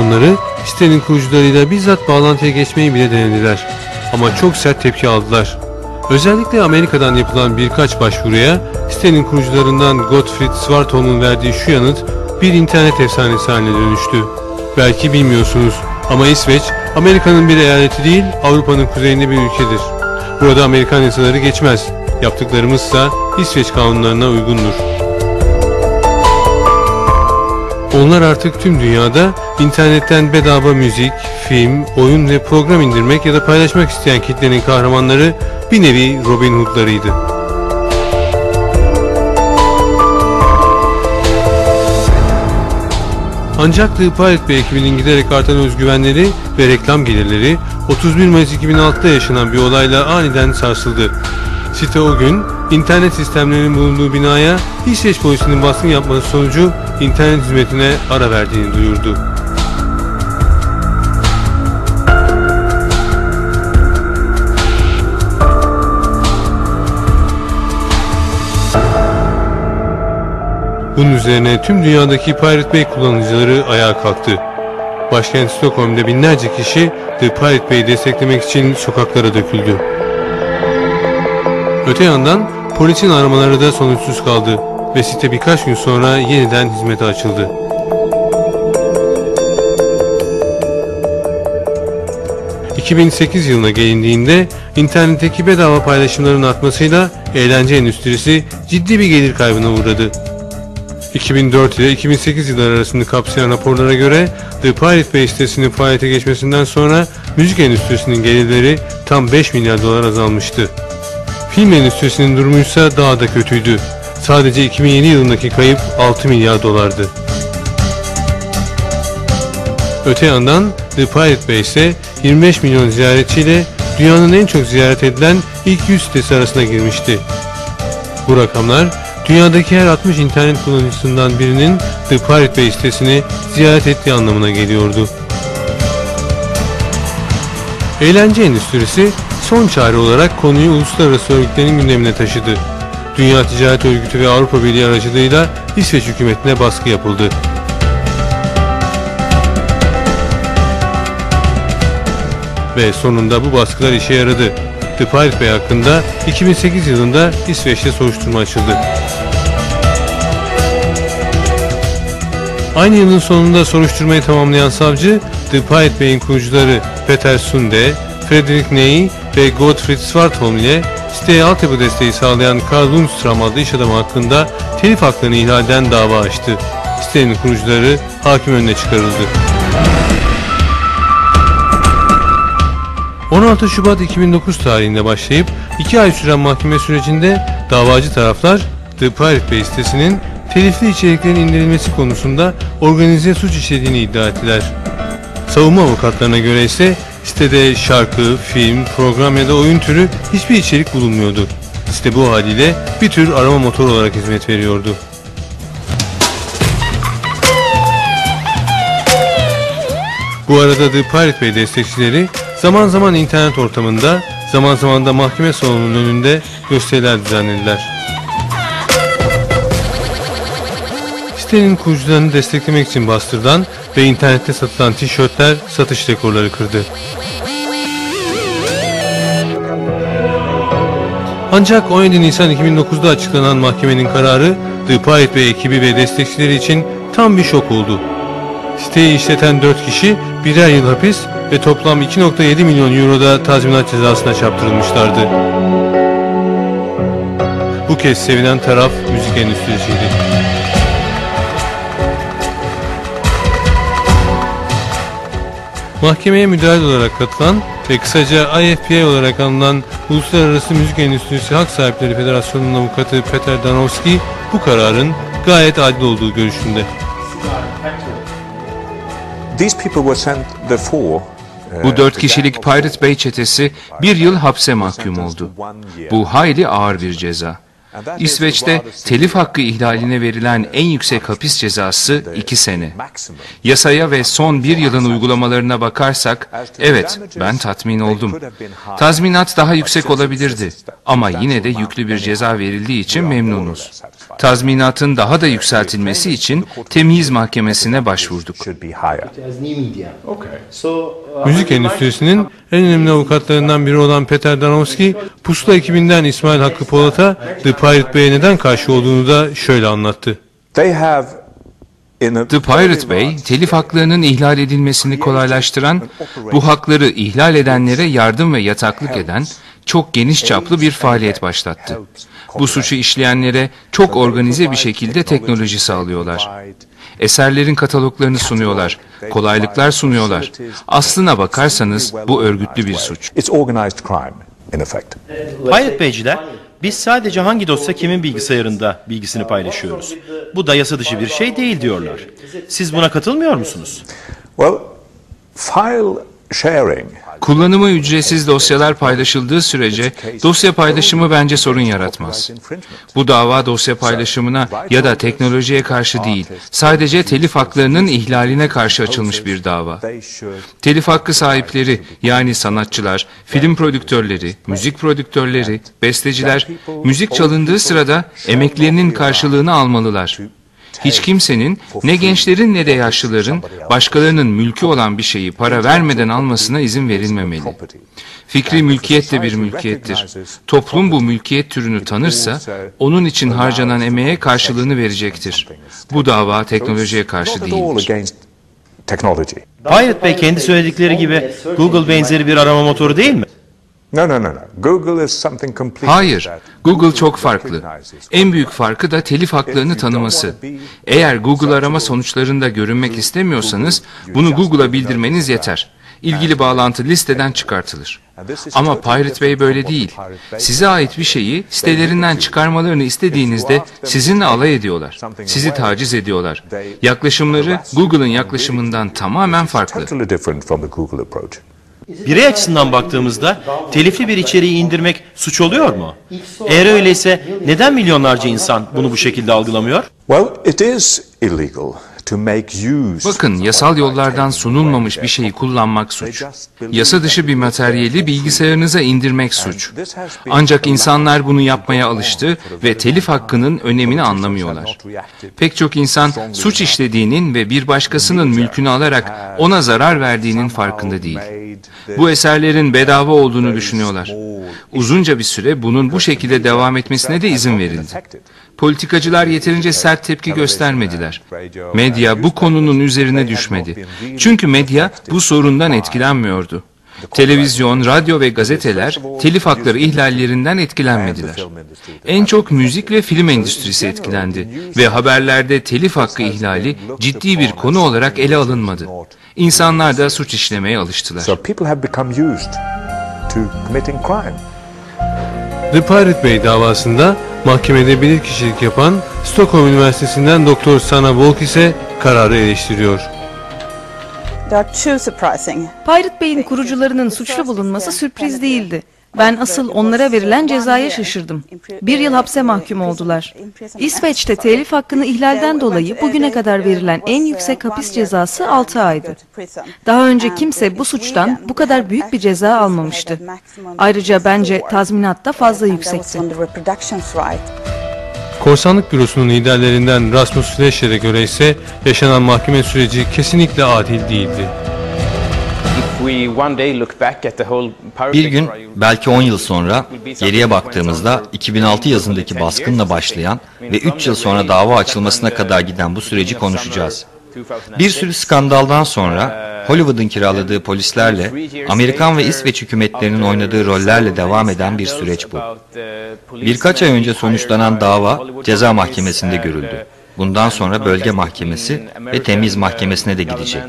sonları sitenin kurucularıyla bizzat bağlantıya geçmeyi bile denediler. Ama çok sert tepki aldılar. Özellikle Amerika'dan yapılan birkaç başvuruya sitenin kurucularından Gottfried Svartholm'un verdiği şu yanıt bir internet efsanesi haline dönüştü. Belki bilmiyorsunuz ama İsveç Amerika'nın bir eyaleti değil Avrupa'nın kuzeyinde bir ülkedir. Burada Amerikan yasaları geçmez. Yaptıklarımızsa İsveç kanunlarına uygundur. Onlar artık tüm dünyada internetten bedava müzik, film, oyun ve program indirmek ya da paylaşmak isteyen kitlenin kahramanları bir nevi Robin Hood'larıydı. Ancak The Pirate Bay ekibinin giderek artan özgüvenleri ve reklam gelirleri 31 Mayıs 2006'da yaşanan bir olayla aniden sarsıldı. Site o gün internet sistemlerinin bulunduğu binaya İsveç polisinin baskın yapması sonucu internet hizmetine ara verdiğini duyurdu. Bunun üzerine tüm dünyadaki Pirate Bay kullanıcıları ayağa kalktı. Başkent Stockholm'da binlerce kişi The Pirate Bay'i desteklemek için sokaklara döküldü. Öte yandan polisin aramaları da sonuçsuz kaldı ve site birkaç gün sonra yeniden hizmete açıldı. ...2008 yılına gelindiğinde internetteki bedava paylaşımların artmasıyla eğlence endüstrisi ciddi bir gelir kaybına uğradı. 2004 ile 2008 yılları arasında kapsayan raporlara göre The Pirate Bay sitesinin faaliyete geçmesinden sonra müzik endüstrisinin gelirleri tam 5 milyar dolar azalmıştı. Film endüstrisinin durumu ise daha da kötüydü. Sadece 2007 yılındaki kayıp 6 milyar dolardı. Öte yandan The Pirate Bay ise 25 milyon ziyaretçiyle dünyanın en çok ziyaret edilen ilk 100 sitesi arasına girmişti. Bu rakamlar dünyadaki her 60 internet kullanıcısından birinin The Pirate Bay sitesini ziyaret ettiği anlamına geliyordu. Eğlence endüstrisi son çare olarak konuyu uluslararası örgütlerin gündemine taşıdı. Dünya Ticaret Örgütü ve Avrupa Birliği aracılığıyla İsveç hükümetine baskı yapıldı. Ve sonunda bu baskılar işe yaradı. The Pirate Bay hakkında 2008 yılında İsveç'te soruşturma açıldı. Aynı yılın sonunda soruşturmayı tamamlayan savcı, The Pirate Bay'in kurucuları Peter Sunde, Frederick Ney ve Gottfried Svartholm ile siteye altyapı desteği sağlayan Karl Lundstram adlı iş adamı hakkında telif haklarını ihlalden dava açtı. Sitenin kurucuları hakim önüne çıkarıldı. 16 Şubat 2009 tarihinde başlayıp 2 ay süren mahkeme sürecinde davacı taraflar The Pirate Bay sitesinin telifli içeriklerin indirilmesi konusunda organize suç işlediğini iddia ettiler. Savunma avukatlarına göre ise sitede şarkı, film, program ya da oyun türü hiçbir içerik bulunmuyordu. Site bu haliyle bir tür arama motoru olarak hizmet veriyordu. Bu arada The Pirate Bay destekçileri zaman zaman internet ortamında, zaman zaman da mahkeme salonunun önünde gösteriler düzenlediler. Sitenin kurucularını desteklemek için bastırılan ve internette satılan tişörtler satış rekorları kırdı. Ancak 17 Nisan 2009'da açıklanan mahkemenin kararı The Pirate Bay ekibi ve destekçileri için tam bir şok oldu. Siteyi işleten 4 kişi birer yıl hapis ve toplam 2.7 milyon euroda tazminat cezasına çarptırılmışlardı. Bu kez sevilen taraf müzik endüstrisiydi. Mahkemeye müdahale olarak katılan ve kısaca IFPI olarak anılan Uluslararası Müzik Endüstrisi Hak Sahipleri Federasyonu'nun avukatı Peter Danowski bu kararın gayet adil olduğu görüşünde. Bu dört kişilik Pirate Bay çetesi bir yıl hapse mahkum oldu. Bu hayli ağır bir ceza. İsveç'te telif hakkı ihlaline verilen en yüksek hapis cezası 2 sene. Yasaya ve son bir yılın uygulamalarına bakarsak, evet ben tatmin oldum. Tazminat daha yüksek olabilirdi ama yine de yüklü bir ceza verildiği için memnunuz. Tazminatın daha da yükseltilmesi için temyiz mahkemesine başvurduk. Müzik endüstrisinin en önemli avukatlarından biri olan Peter Danowski, Pusula ekibinden İsmail Hakkı Polat'a The Pirate Bay'e neden karşı olduğunu da şöyle anlattı. The Pirate Bay, telif haklarının ihlal edilmesini kolaylaştıran, bu hakları ihlal edenlere yardım ve yataklık eden çok geniş çaplı bir faaliyet başlattı. Bu suçu işleyenlere çok organize bir şekilde teknoloji sağlıyorlar. Eserlerin kataloglarını sunuyorlar, kolaylıklar sunuyorlar. Aslına bakarsanız bu örgütlü bir suç. Pirate Bay'ciler, biz sadece hangi dosya kimin bilgisayarında bilgisini paylaşıyoruz. Bu da yasa dışı bir şey değil diyorlar. Siz buna katılmıyor musunuz? Well, file Kullanımı ücretsiz dosyalar paylaşıldığı sürece dosya paylaşımı bence sorun yaratmaz. Bu dava dosya paylaşımına ya da teknolojiye karşı değil, sadece telif haklarının ihlaline karşı açılmış bir dava. Telif hakkı sahipleri yani sanatçılar, film prodüktörleri, müzik prodüktörleri, besteciler müzik çalındığı sırada emeklerinin karşılığını almalılar. Hiç kimsenin ne gençlerin ne de yaşlıların başkalarının mülkü olan bir şeyi para vermeden almasına izin verilmemeli. Fikri mülkiyet de bir mülkiyettir. Toplum bu mülkiyet türünü tanırsa onun için harcanan emeğe karşılığını verecektir. Bu dava teknolojiye karşı değildir. Pirate Bay kendi söyledikleri gibi Google benzeri bir arama motoru değil mi? Hayır, Google çok farklı. En büyük farkı da telif haklarını tanıması. Eğer Google arama sonuçlarında görünmek istemiyorsanız bunu Google'a bildirmeniz yeter. İlgili bağlantı listeden çıkartılır. Ama Pirate Bay böyle değil. Size ait bir şeyi sitelerinden çıkarmalarını istediğinizde sizinle alay ediyorlar. Sizi taciz ediyorlar. Yaklaşımları Google'ın yaklaşımından tamamen farklı. Birey açısından baktığımızda telifli bir içeriği indirmek suç oluyor mu? Eğer öyleyse neden milyonlarca insan bunu bu şekilde algılamıyor? Well, it is illegal Bakın yasal yollardan sunulmamış bir şeyi kullanmak suç. Yasa dışı bir materyali bilgisayarınıza indirmek suç. Ancak insanlar bunu yapmaya alıştı ve telif hakkının önemini anlamıyorlar. Pek çok insan suç işlediğinin ve bir başkasının mülkünü alarak ona zarar verdiğinin farkında değil. Bu eserlerin bedava olduğunu düşünüyorlar. Uzunca bir süre bunun bu şekilde devam etmesine de izin verildi. Politikacılar yeterince sert tepki göstermediler. Medya bu konunun üzerine düşmedi. Çünkü medya bu sorundan etkilenmiyordu. Televizyon, radyo ve gazeteler telif hakları ihlallerinden etkilenmediler. En çok müzik ve film endüstrisi etkilendi ve haberlerde telif hakkı ihlali ciddi bir konu olarak ele alınmadı. İnsanlar da suç işlemeye alıştılar. So people have become used to committing crime. The Pirate Bay davasında mahkemede bilirkişilik yapan Stockholm Üniversitesi'nden Doktor Sana Volk ise kararı eleştiriyor. Pirate Bay'in kurucularının suçlu bulunması sürpriz değildi. Ben asıl onlara verilen cezaya şaşırdım. Bir yıl hapse mahkum oldular. İsveç'te telif hakkını ihlalden dolayı bugüne kadar verilen en yüksek hapis cezası 6 aydı. Daha önce kimse bu suçtan bu kadar büyük bir ceza almamıştı. Ayrıca bence tazminat da fazla yüksekti. Korsanlık bürosunun liderlerinden Rasmus Fleischer'e göre ise yaşanan mahkeme süreci kesinlikle adil değildi. Bir gün belki 10 yıl sonra geriye baktığımızda 2006 yazındaki baskınla başlayan ve 3 yıl sonra dava açılmasına kadar giden bu süreci konuşacağız. Bir sürü skandaldan sonra Hollywood'un kiraladığı polislerle Amerikan ve İsveç hükümetlerinin oynadığı rollerle devam eden bir süreç bu. Birkaç ay önce sonuçlanan dava ceza mahkemesinde görüldü. Bundan sonra bölge mahkemesi ve temiz mahkemesine de gidecek.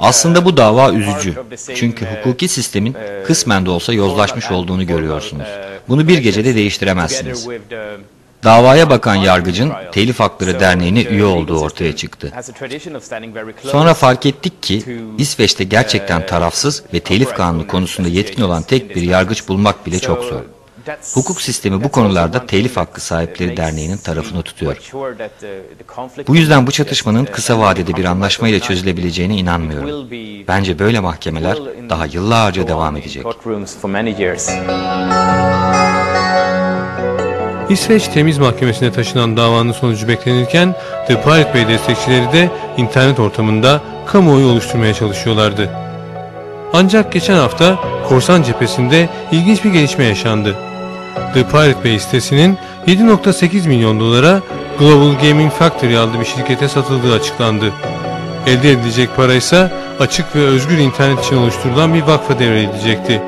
Aslında bu dava üzücü. Çünkü hukuki sistemin kısmen de olsa yozlaşmış olduğunu görüyorsunuz. Bunu bir gecede değiştiremezsiniz. Davaya bakan yargıcın Telif Hakları Derneği'ne üye olduğu ortaya çıktı. Sonra fark ettik ki İsveç'te gerçekten tarafsız ve telif kanunu konusunda yetkin olan tek bir yargıç bulmak bile çok zor. Hukuk sistemi bu konularda Telif Hakkı Sahipleri Derneği'nin tarafını tutuyor. Bu yüzden bu çatışmanın kısa vadede bir anlaşmayla çözülebileceğine inanmıyorum. Bence böyle mahkemeler daha yıllarca devam edecek. İsveç Temiz Mahkemesi'ne taşınan davanın sonucu beklenirken The Pirate Bay destekçileri de internet ortamında kamuoyu oluşturmaya çalışıyorlardı. Ancak geçen hafta korsan cephesinde ilginç bir gelişme yaşandı. The Pirate Bay sitesinin 7.8 milyon dolara Global Gaming Factory adlı bir şirkete satıldığı açıklandı. Elde edilecek para ise açık ve özgür internet için oluşturulan bir vakfa devredilecekti.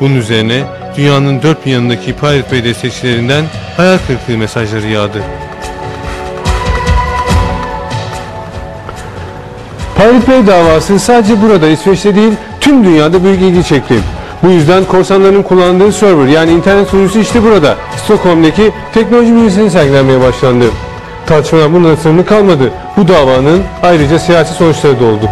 Bunun üzerine dünyanın dört bir yanındaki Pirate Bay destekçilerinden hayal kırıklığı mesajları yağdı. Pirate Bay davası sadece burada İsveç'te değil tüm dünyada büyük ilgi çekti. Bu yüzden korsanların kullandığı server yani internet sunucusu işte burada. Stockholm'daki teknoloji müzesine sergilenmeye başlandı. Tartışmalar bundan sınırlı kalmadı. Bu davanın ayrıca siyasi sonuçları da oldu.